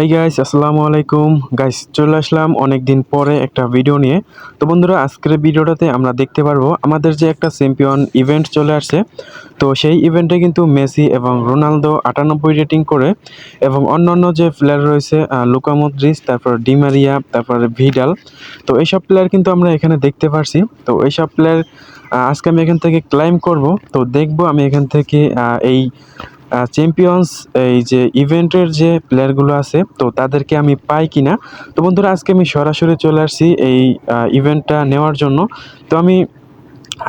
এই গাইস আসসালামু আলাইকুম। গাইস চলে আসলাম অনেক দিন পরে একটা ভিডিও নিয়ে। তো বন্ধুরা আজকের ভিডিওটাতে আমরা দেখতে পারব আমাদের যে একটা চ্যাম্পিয়ন ইভেন্ট চলে আসছে। তো সেই ইভেন্টে কিন্তু মেসি এবং রোনালদো আটানব্বই রেটিং করে এবং অন্যান্য যে প্লেয়ার রয়েছে আহ, লুকা মদ্রিস তারপর ডিমারিয়া তারপর ভিডাল। তো এইসব প্লেয়ার কিন্তু আমরা এখানে দেখতে পারছি। তো এইসব প্লেয়ার আজকে আমি এখান থেকে ক্লাইম করব। তো দেখব আমি এখান থেকে এই চ্যাম্পিয়ন্স এই যে ইভেন্টের যে প্লেয়ারগুলো আছে, তো তাদেরকে আমি পাই কিনা? তো বন্ধুরা, আজকে আমি সরাসরি চলে আসছি এই ইভেন্টটা নেওয়ার জন্য। তো আমি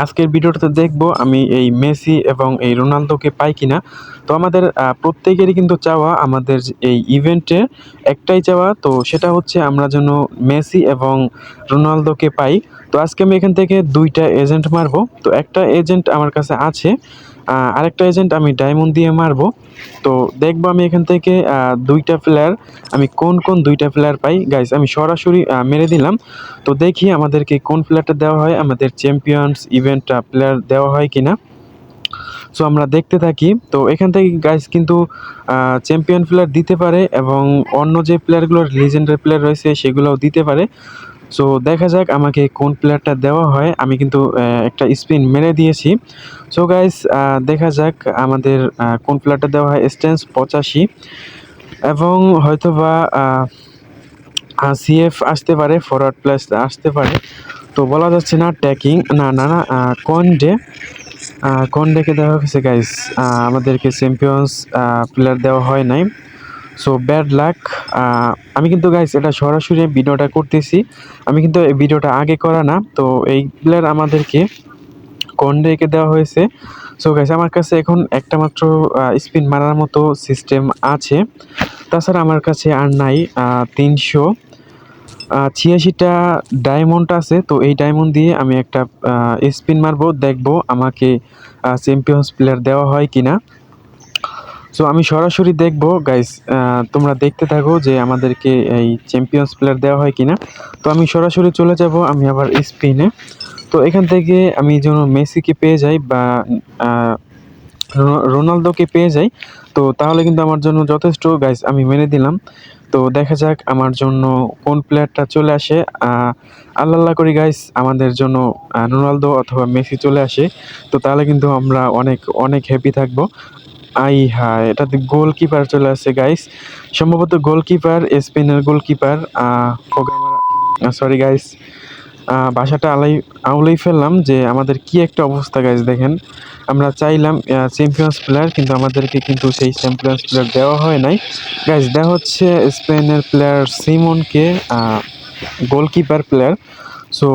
আজকের ভিডিওটাতে দেখব আমি এই মেসি এবং এই রোনালদোকে পাই কিনা। তো আমাদের প্রত্যেকেরই কিন্তু চাওয়া আমাদের এই ইভেন্টে একটাই চাওয়া, তো সেটা হচ্ছে আমরা যেন মেসি এবং রোনালদোকে পাই। তো আজকে আমি এখান থেকে দুইটা এজেন্ট মারবো। তো একটা এজেন্ট আমার কাছে আছে আরেকটা এজেন্ট আমি ডায়মন্ড দিয়ে মারবো। তো দেখব আমি এখান থেকে দুইটা প্লেয়ার আমি কোন কোন দুইটা প্লেয়ার পাই। গাইস আমি সরাসরি মেরে দিলাম। তো দেখি আমাদেরকে কোন প্লেয়ারটা দেওয়া হয়, আমাদের চ্যাম্পিয়ন্স ইভেন্টটা প্লেয়ার দেওয়া হয় কিনা। সো আমরা দেখতে থাকি। তো এখান থেকে গাইস কিন্তু চ্যাম্পিয়ন প্লেয়ার দিতে পারে এবং অন্য যে প্লেয়ারগুলোর লিজেন্ডারি প্লেয়ার রয়েছে, সেগুলোও দিতে পারে। সো দেখা যাক আমাকে কোন প্লেয়ারটা দেওয়া হয়। আমি কিন্তু একটা স্পিন মেরে দিয়েছি। সো গাইস দেখা যাক আমাদের কোন প্লেয়ারটা দেওয়া হয়। স্টেন্স পঁচাশি। এবং হয়তোবা সিএফ আসতে পারে ফরওয়ার্ড প্লেস আসতে পারে। তো, বলা যাচ্ছে না ট্যাকিং না না না কনডে কনডেকে দেওয়া হয়েছে গাইস আমাদেরকে চ্যাম্পিয়ন্স প্লেয়ার দেওয়া হয় নাই। সো ব্যাড লাক আমি কিন্তু গাইস এটা সরাসরি ভিডিওটা করতেছি। আমি কিন্তু এই ভিডিওটা আগে করা না, তো এই প্লেয়ার আমাদেরকে কনডেকে দেওয়া হয়েছে? সো গাইস আমার কাছে এখন একটা মাত্র স্পিন মারার মতো সিস্টেম আছে। তাছাড়া আমার কাছে আর নাই তিনশো ছিয়াশিটা ডায়মন্ড আছে। তো এই ডায়মন্ড দিয়ে আমি একটা স্পিন মারবো, দেখব আমাকে চ্যাম্পিয়ন্স প্লেয়ার দেওয়া হয় কিনা। সো আমি সরাসরি দেখব গাইস তোমরা দেখতে থাকো যে আমাদেরকে এই চ্যাম্পিয়ন্স প্লেয়ার দেওয়া হয় কিনা। তো আমি সরাসরি চলে যাব, আমি আবার স্পিনে তো এখান থেকে আমি যেন মেসিকে পেয়ে যাই বা রোনালদোকে পেয়ে যাই, তো তাহলে কিন্তু আমার জন্য যথেষ্ট গাইস আমি মেনে দিলাম তো দেখা যাক আমার জন্য কোন প্লেয়ারটা চলে আসে। আল্লাহ আল্লাহ করি গাইস আমাদের জন্য রোনালদো অথবা মেসি চলে আসে। তো তাহলে কিন্তু আমরা অনেক অনেক হ্যাপি থাকব। আই হ্যাঁ এটাতে গোলকিপার চলে আসছে গাইস সম্ভবত গোলকিপার স্পেনের গোলকিপার সরি গাইস বাসাটা আলাই, আউলেই ফেললাম যে আমাদের কি একটা অবস্থা গাইস দেখেন। আমরা চাইলাম চ্যাম্পিয়ন্স প্লেয়ার কিন্তু আমাদেরকে কিন্তু সেই চ্যাম্পিয়ন্স প্লেয়ার দেওয়া হয় নাই। গাইস দেওয়া হচ্ছে স্পেনের প্লেয়ার সিমনকে গোলকিপার প্লেয়ার সো